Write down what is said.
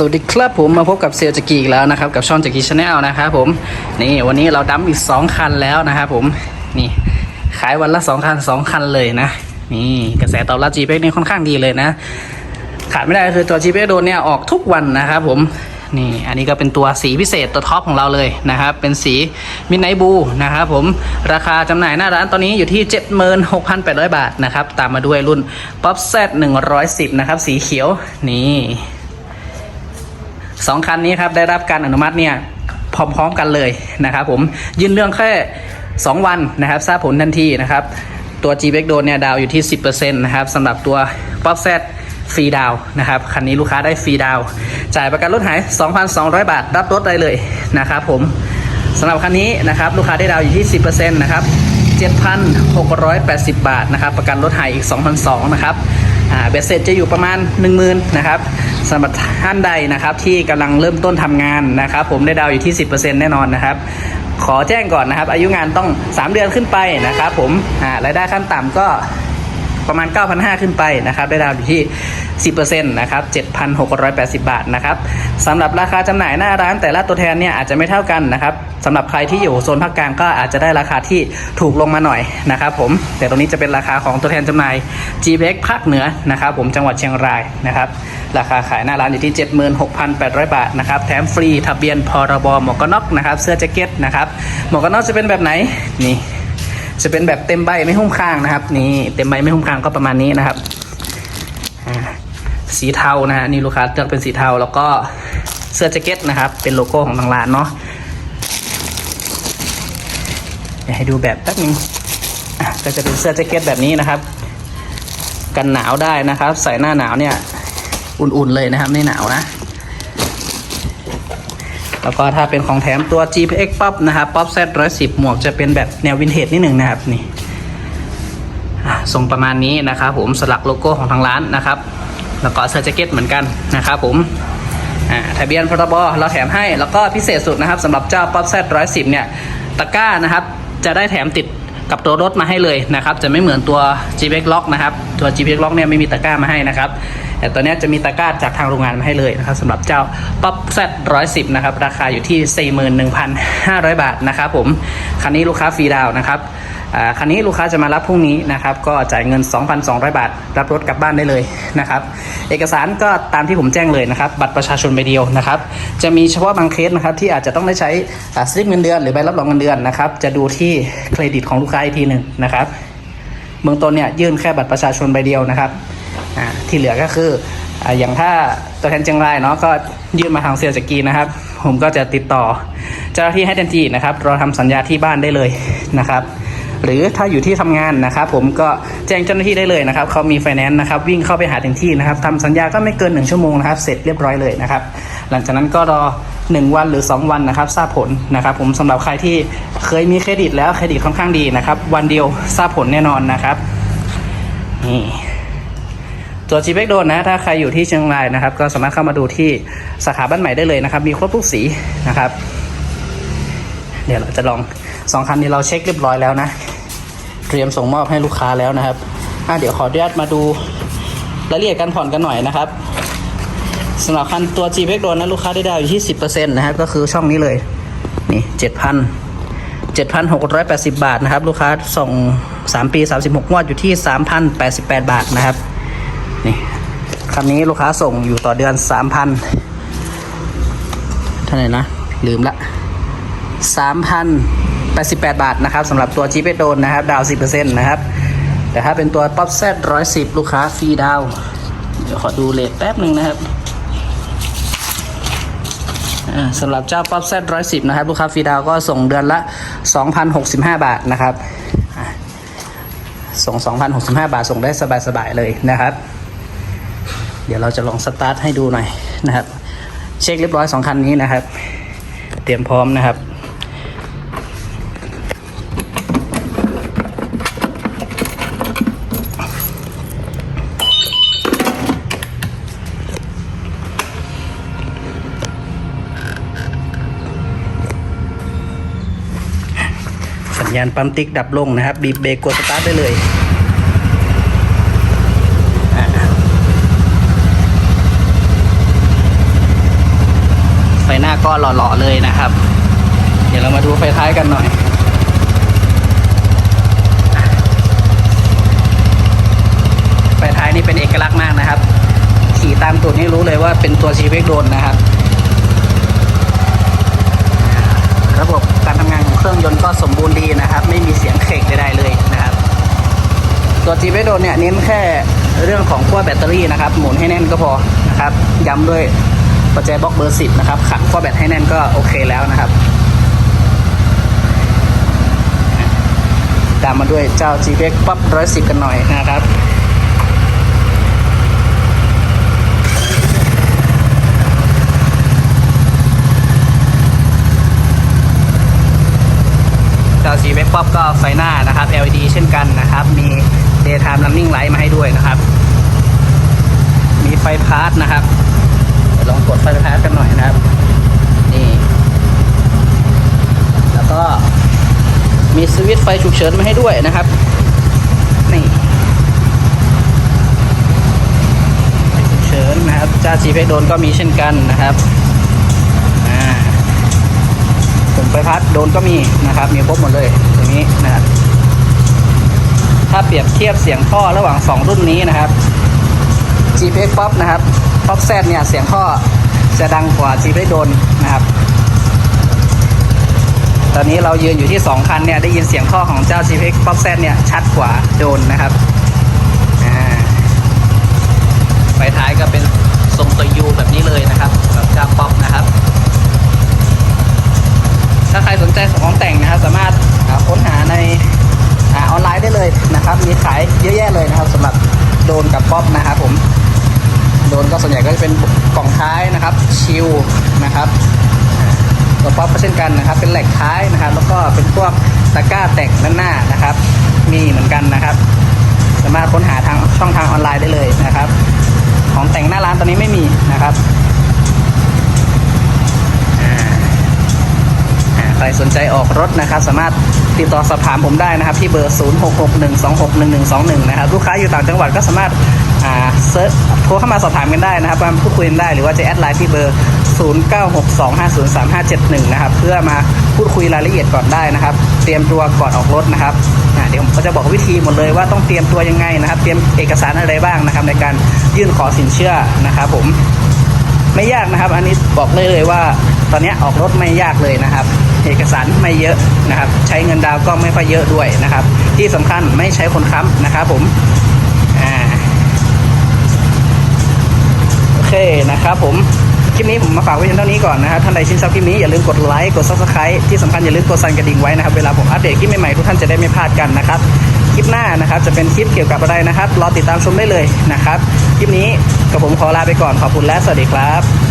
สวัสดีครับผมมาพบกับเซลจากีอีกแล้วนะครับ กับช่องจากีชาแนลนะครับผมนี่วันนี้เราดัมอีก 2 คันแล้วนะครับผมนี่ขายวันละ 2 คัน 2 คันเลยนะ นี่กระแสตอบรับจีเพ็กนี่ค่อนข้างดีเลยนะ ขาดไม่ได้คือตัวจีเพ็กโดนเนี่ยออกทุกวันนะครับผมนี่อันนี้ก็เป็นตัวสีพิเศษตัวท็อปของเราเลยนะครับ เป็นสีมิดไนบูนะครับผมราคาจำหน่ายหน้าร้านตอนนี้อยู่ที่ 76,800 บาทนะครับ ตามมาด้วยรุ่น Pop Z 110 นะครับ สีเขียวนี่ สองคันนี้ครับได้รับการอนุมัติเนี่ยพร้อมๆกันเลยนะครับผมยื่นเรื่องแค่ 2 วันนะครับทราบผลทันทีนะครับตัว g b a c k โดนเนี่ยดาวอยู่ที่ 10%นะครับสำหรับตัว Pop Z ฟรีดาวนะครับคันนี้ลูกค้าได้ฟรีดาว จ่ายประกันรถหาย 2,200 บาท รับรถได้เลยนะครับผมสำหรับคันนี้นะครับลูกค้าได้ดาวอยู่ที่ 10%นะครับ7,680 บาทนะครับประกันรถหายอีก 2,200นะครับ เบสเสร็จจะอยู่ประมาณ 1 0,000นะครับสำหรับท่านใดนะครับที่กำลังเริ่มต้นทำงานนะครับ ผมได้ดาวอยู่ที่ 10%แน่นอนนะครับ ขอแจ้งก่อนนะครับ อายุงานต้อง 3 เดือนขึ้นไปนะครับ ผมอ่ารายได้ขั้นต่ำก็ ประมาณ 9,500 ขึ้นไปนะครับ ได้ดาวอยู่ที่ 10%นะครับ 7,680 บาทนะครับสำหรับราคาจำหน่ายหน้าร้านแต่ละตัวแทนเนี่ยอาจจะไม่เท่ากันนะครับสำหรับใครที่อยู่โซนภาคกลางก็อาจจะได้ราคาที่ถูกลงมาหน่อยนะครับผมแต่ตรงนี้จะเป็นราคาของตัวแทนจำหน่าย g b x ภาคเหนือนะครับ ผมจังหวัดเชียงรายนะครับราคาขายหน้าร้านอยู่ที่ 76,800 บาทนะครับแถมฟรีทะเบียนพรบหมวกกันน็อกนะครับเสื้อแจ็คเก็ตนะครับหมวกกันน็อกจะเป็นแบบไหนนี่ จะเป็นแบบเต็มใบไม่หุ้มข้างนะครับ นี่เต็มใบไม่หุ้มข้างก็ประมาณนี้นะครับ สีเทานะฮะนี่ลูกค้าเลือกเป็นสีเทาแล้วก็เสื้อแจ็คเก็ตนะครับ เป็นโลโก้ของทางร้านเนาะเดี๋ยวให้ดูแบบแป๊บนึงก็จะเป็นเสื้อแจ็คเก็ตแบบนี้นะครับ กันหนาวได้นะครับ ใส่หน้าหนาวเนี่ย อุ่นๆเลยนะครับไม่หนาวนะ แล้วก็ถ้าเป็นของแถมตัว GPX Pop นะครับ Pop Z 110 หมวกจะเป็นแบบแนววินเทจนิดหนึ่งนะครับนี่อะทรงประมาณนี้นะครับผมสลักโลโก้ของทางร้านนะครับ แล้วก็เสื้อแจ็คเก็ตเหมือนกันนะครับผมทะเบียนพรบเราแถมให้แล้วก็พิเศษสุดนะครับสำหรับเจ้า Pop Z 110เนี่ยตะกร้านะครับจะได้แถมติดกับตัวรถมาให้เลยนะครับ จะไม่เหมือนตัว GPX Lock นะครับตัว GPX Lock เนี่ยไม่มีตะกร้ามาให้นะครับ แต่ตัวเนี้จะมีตะกร้าจากทางโรงงานมาให้เลยนะครับสำหรับเจ้า Pop Z 110นะครับราคาอยู่ที่ 41,500 บาทนะครับผมคันนี้ลูกค้าฟรีดาวนะครับคันนี้ลูกค้าจะมารับพรุ่งนี้นะครับก็จ่ายเงิน 2,200 บาท รับรถกลับบ้านได้เลยนะครับเอกสารก็ตามที่ผมแจ้งเลยนะครับ บัตรประชาชนใบเดียวนะครับจะมีเฉพาะบางเคสนะครับที่อาจจะต้องได้ใช้สลิปเงินเดือนหรือใบรับรองเงินเดือนนะครับจะดูที่เครดิตของลูกค้าอีกทีหนึ่งนะครับเบื้องต้นเนี่ยยื่นแค่บัตรประชาชนใบเดียวนะครับ อ่าที่เหลือก็คืออ่าอย่างถ้าตัวแทนเชียงรายเนาะก็ยื่นมาทางเซลสกีนะครับ ผมก็จะติดต่อเจ้าหน้าที่ให้ทันทีนะครับเราทำสัญญาที่บ้านได้เลยนะครับ หรือถ้าอยู่ที่ทำงานนะครับ ผมก็แจ้งเจ้าหน้าที่ได้เลยนะครับเขามีไฟแนนซ์นะครับวิ่งเข้าไปหาถึงที่นะครับทำสัญญาก็ไม่เกินหนึ่งชั่วโมงนะครับเสร็จเรียบร้อยเลยนะครับ หลังจากนั้นก็รอ1 วันหรือ 2 วันนะครับทราบผลนะครับ ผมสำหรับใครที่เคยมีเครดิตแล้วเครดิตค่อนข้างดีนะครับ วันเดียวทราบผลแน่นอนนะครับนี่ ตัว g p โดนนะถ้าใครอยู่ที่เชียงรายนะครับ ก็สามารถเข้ามาดูที่สาขาบ้านใหม่ได้เลยนะครับ มีครบทุกสีนะครับ เดี๋ยวเราจะลองสองคันนี้เราเช็คเรียบร้อยแล้วนะ เตรียมส่งมอบให้ลูกค้าแล้วนะครับอะเดี๋ยวขออนุญาตมาดูรายละเอียดการผ่อนกันหน่อยนะครับสำหรับคันตัว g p โดนนะลูกค้าได้ดาวอยู่ที่ 10%นะครับก็คือช่องนี้เลย นี่ 7,000 7,680 บาทนะครับ ลูกค้าส่ง 3 ปี 36งวดอยู่ที่ 3,088 บาทนะครับ นี่คันนี้ลูกค้าส่งอยู่ต่อเดือน3,000เท่าไหร่นะ ลืมละ3,088บาทนะครับสำหรับตัว g p โดนนะครับ ดาว10%นะครับ แต่ถ้าเป็นตัว Pop Z 110ลูกค้าฟรีดาว เดี๋ยวขอดูเลทแป๊บหนึ่งนะครับสำหรับเจ้าป๊อปแซดร้อยสิบนะครับ ลูกค้าฟรีดาวก็ส่งเดือนละ2,065บาทนะครับอ่าส่ง2,065บาทส่งได้สบายๆเลยนะครับ เดี๋ยวเราจะลองสตาร์ทให้ดูหน่อยนะครับ เช็คเรียบร้อย2คันนี้นะครับ เตรียมพร้อมนะครับสัญญาณปั๊มติ๊กดับลงนะครับบีบเบรกกดสตาร์ทได้เลย หน้าก็หล่อๆเลยนะครับ เดี๋ยวเรามาดูไฟท้ายกันหน่อยไฟท้ายนี่เป็นเอกลักษณ์มากนะครับ ขี่ตามตูดนี่รู้เลยว่าเป็นตัว g p x โดนนะครับ ระบบการทำงานของเครื่องยนต์ก็สมบูรณ์ดีนะครับ ไม่มีเสียงเครกใดๆเลยนะครับ ตัว g p x โดนเนี่ยเน้นแค่เรื่องของขั้วแบตเตอรี่นะครับ หมุนให้แน่นก็พอนะครับ ย้ำด้วย ปัจจัยบล็อกเบอร์ 10 นะครับ ขันขั้วแบตให้แน่นก็โอเคแล้วนะครับตามมาด้วยเจ้า g p x ปั๊บ110กันหน่อยนะครับ เจ้า g p x ปั๊บก็ไฟหน้านะครับ LED เช่นกันนะครับ มี daytime running light มาให้ด้วยนะครับ มีไฟพาร์ทนะครับ ลองกดไฟพาร์ทกันหน่อยนะครับ นี่ แล้วก็มีสวิตช์ไฟฉุกเฉินมาให้ด้วยนะครับ นี่ไฟฉุกเฉินนะครับจ้าจีเพกโดนก็มีเช่นกันนะครับอ่าปุ่มไฟพัดโดนก็มีนะครับ มีครบหมดเลยตรงนี้นะครับถ้าเปรียบเทียบเสียงท่อระหว่าง 2 รุ่นนี้นะครับ g p x Pop นะครับ ฟ็อกแซดเนี่ยเสียงท่อจะดังกว่า g p x โดนนะครับ ตอนนี้เรายืนอยู่ที่2คันเนี่ยได้ยินเสียงท่อของเจ้า g p x Pop Z เนี่ยชัดกว่าโดนนะครับอ่าไฟท้ายก็ ชิลนะครับตัวป๊อปก็เช่นกันนะครับ เป็นแหลกท้ายนะครับ แล้วก็เป็นพวกตะกร้าแต่งด้านหน้านะครับ มีเหมือนกันนะครับ สามารถค้นหาทางช่องทางออนไลน์ได้เลยนะครับ ของแต่งหน้าร้านตอนนี้ไม่มีนะครับอ่าอ่าใครสนใจออกรถนะครับ สามารถติดต่อสอบถามผมได้นะครับ ที่เบอร์ 0661261121 นะครับ ลูกค้าอยู่ต่างจังหวัดก็สามารถ อ่าเซิร์ชโทรเข้ามาสอบถามกันได้นะครับมาพูดคุยกันได้หรือว่าจะแอดไลน์ที่เบอร์ 0962503571 นะครับ เพื่อมาพูดคุยรายละเอียดก่อนได้นะครับ เตรียมตัวก่อนออกรถนะครับเดี๋ยวผมก็จะบอกวิธีหมดเลยว่าต้องเตรียมตัวยังไงนะครับ เตรียมเอกสารอะไรบ้างนะครับ ในการยื่นขอสินเชื่อนะครับผมไม่ยากนะครับ อันนี้บอกเลยเลยว่า ตอนนี้ออกรถไม่ยากเลยนะครับ เอกสารไม่เยอะนะครับ ใช้เงินดาวก็ไม่ค่อยเยอะด้วยนะครับ ที่สำคัญไม่ใช้คนค้ำนะครับผมอ่า เคนะครับผมคลิปนี้ผมมาฝากไว้เพียงเท่านี้ก่อนนะครับท่านใดชื่นชอบคลิปนี้อย่าลืมกดไลค์กด subscribe ที่สำคัญอย่าลืมกดสั่นกระดิ่งไว้นะครับเวลาผมอัปเดตคลิปใหม่ๆทุกท่านจะได้ไม่พลาดกันนะครับคลิปหน้านะครับจะเป็นคลิปเกี่ยวกับอะไรนะครับรอติดตามชมได้เลยนะครับคลิปนี้กับผมขอลาไปก่อนขอบคุณและสวัสดีครับ